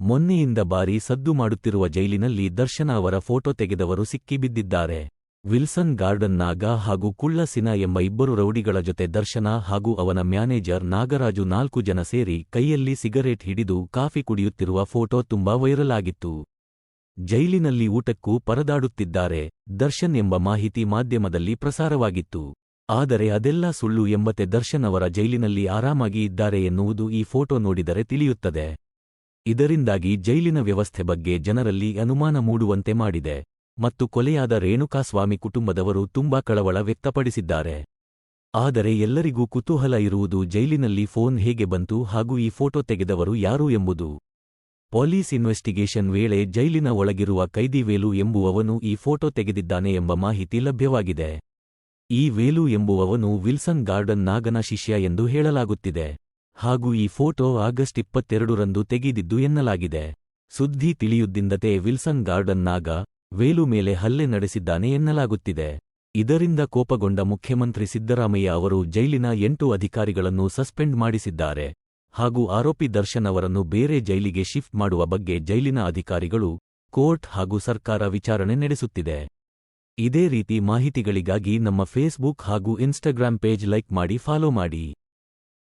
ಮೊನ್ನೆಯಿಂದ ಬಾರಿ ಸದ್ದು ಮಾಡುತ್ತಿರುವ ಜೈಲಿನಲ್ಲಿ ದರ್ಶನ ಅವರ ಫೋಟೋ ತೆಗೆದವರು ಸಿಕ್ಕಿಬಿದ್ದಿದ್ದಾರೆ ವಿಲ್ಸನ್ ಗಾರ್ಡನ್ ನಾಗ ಹಾಗೂ ಕುಳ್ಳಸಿನ ಎಂಬ ಇಬ್ಬರು ರೌಡಿಗಳ ಜೊತೆ ದರ್ಶನ ಹಾಗೂ ಅವನ ಮ್ಯಾನೇಜರ್ ನಾಗರಾಜು ನಾಲ್ಕು ಜನ ಸೇರಿ ಕೈಯಲ್ಲಿ ಸಿಗರೇಟ್ ಹಿಡಿದು ಕಾಫಿ ಕುಡಿಯುತ್ತಿರುವ ಫೋಟೋ ತುಂಬಾ ವೈರಲ್ ಆಗಿತ್ತು. ಜೈಲಿನಲ್ಲಿ ಊಟಕ್ಕೂ ಪರದಾಡುತ್ತಿದ್ದಾರೆ, ದರ್ಶನ್ ಎಂಬ ಮಾಹಿತಿ ಮಾಧ್ಯಮದಲ್ಲಿ ಪ್ರಸಾರವಾಗಿತ್ತು. ಆದರೆ ಅದೆಲ್ಲ ಸುಳ್ಳು ಎಂಬತೆ ದರ್ಶನ್ ಅವರ ಜೈಲಿನಲ್ಲಿ ಆರಾಮಾಗಿ ಇದ್ದಾರೆ ಎನ್ನುವುದು ಈ ಫೋಟೋ ನೋಡಿದರೆ ತಿಳಿಯುತ್ತದೆ. ಇದರಿಂದಾಗಿ ಜೈಲಿನ ವ್ಯವಸ್ಥೆ ಬಗ್ಗೆ ಜನರಲ್ಲಿ ಅನುಮಾನ ಮೂಡುವಂತೆ ಮಾಡಿದೆ ಮತ್ತು ಕೊಲೆಯಾದ ರೇಣುಕಾಸ್ವಾಮಿ ಕುಟುಂಬದವರು ತುಂಬಾ ಕಳವಳ ವ್ಯಕ್ತಪಡಿಸಿದ್ದಾರೆ. ಆದರೆ ಎಲ್ಲರಿಗೂ ಕುತೂಹಲ ಇರುವುದು ಜೈಲಿನಲ್ಲಿ ಫೋನ್ ಹೇಗೆ ಬಂತು ಹಾಗೂ ಈ ಫೋಟೋ ತೆಗೆದವರು ಯಾರು ಎಂಬುದು. ಪೊಲೀಸ್ ಇನ್ವೆಸ್ಟಿಗೇಷನ್ ವೇಳೆ ಜೈಲಿನ ಒಳಗಿರುವ ಕೈದಿ ವೇಲು ಎಂಬುವವನು ಈ ಫೋಟೋ ತೆಗೆದಿದ್ದಾನೆ ಎಂಬ ಮಾಹಿತಿ ಲಭ್ಯವಾಗಿದೆ. ಈ ವೇಲು ಎಂಬುವವನು ವಿಲ್ಸನ್ ಗಾರ್ಡನ್ ನಾಗನ ಶಿಷ್ಯ ಎಂದು ಹೇಳಲಾಗುತ್ತಿದೆ. ಹಾಗೂ ಈ ಫೋಟೋ ಆಗಸ್ಟ್ ಇಪ್ಪತ್ತೆರಡರಂದು ತೆಗೆದಿದ್ದು ಎನ್ನಲಾಗಿದೆ. ಸುದ್ದಿ ತಿಳಿಯುದ್ದಿಂದತೆ ವಿಲ್ಸನ್ ಗಾರ್ಡನ್ನಾಗ ವೇಲು ಮೇಲೆ ಹಲ್ಲೆ ನಡೆಸಿದ್ದಾನೆ ಎನ್ನಲಾಗುತ್ತಿದೆ. ಇದರಿಂದ ಕೋಪಗೊಂಡ ಮುಖ್ಯಮಂತ್ರಿ ಸಿದ್ದರಾಮಯ್ಯ ಅವರು ಜೈಲಿನ ಎಂಟು ಅಧಿಕಾರಿಗಳನ್ನು ಸಸ್ಪೆಂಡ್ ಮಾಡಿಸಿದ್ದಾರೆ. ಹಾಗೂ ಆರೋಪಿ ದರ್ಶನ್ ಅವರನ್ನು ಬೇರೆ ಜೈಲಿಗೆ ಶಿಫ್ಟ್ ಮಾಡುವ ಬಗ್ಗೆ ಜೈಲಿನ ಅಧಿಕಾರಿಗಳು ಕೋರ್ಟ್ ಹಾಗೂ ಸರ್ಕಾರ ವಿಚಾರಣೆ ನಡೆಸುತ್ತಿದೆ. ಇದೇ ರೀತಿ ಮಾಹಿತಿಗಳಿಗಾಗಿ ನಮ್ಮ ಫೇಸ್ಬುಕ್ ಹಾಗೂ ಇನ್ಸ್ಟಾಗ್ರಾಂ ಪೇಜ್ ಲೈಕ್ ಮಾಡಿ, ಫಾಲೋ ಮಾಡಿ.